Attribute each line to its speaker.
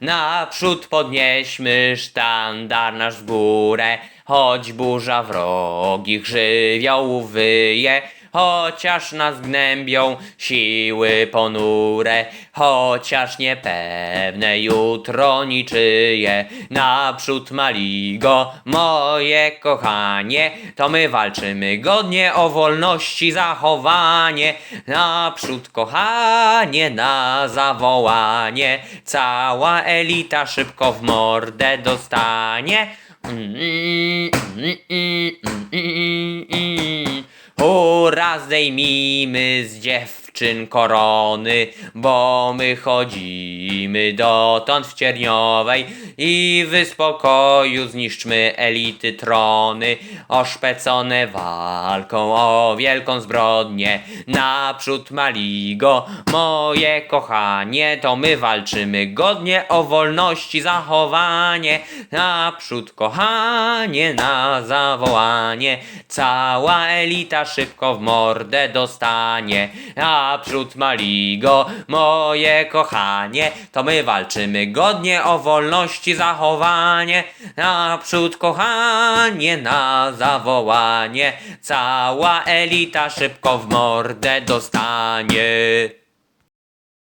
Speaker 1: Naprzód podnieśmy sztandar nasz w górę, choć burza wrogich żywiołów wyje, Chociaż nas gnębią siły ponure, chociaż niepewne jutro niczyje. Naprzód Maligo, moje kochanie, to my walczymy godnie o wolności zachowanie. Naprzód kochanie na zawołanie, cała elita szybko w mordę dostanie. Mm, mm, mm, mm, mm, mm, mm. Zdejmijmy z dziewczyn korony, bo my chodzimy dotąd w cierniowej i w spokoju zniszczmy elity trony, oszpecone walką o wielką zbrodnię. Naprzód Maligo, moje kochanie, to my walczymy godnie o wolności zachowanie. Naprzód kochanie na zawołanie, cała elita szybko w mordę dostanie. Naprzód Maligo, moje kochanie, to my walczymy godnie o wolności zachowanie. Naprzód kochanie na zawołanie, cała elita szybko w mordę dostanie.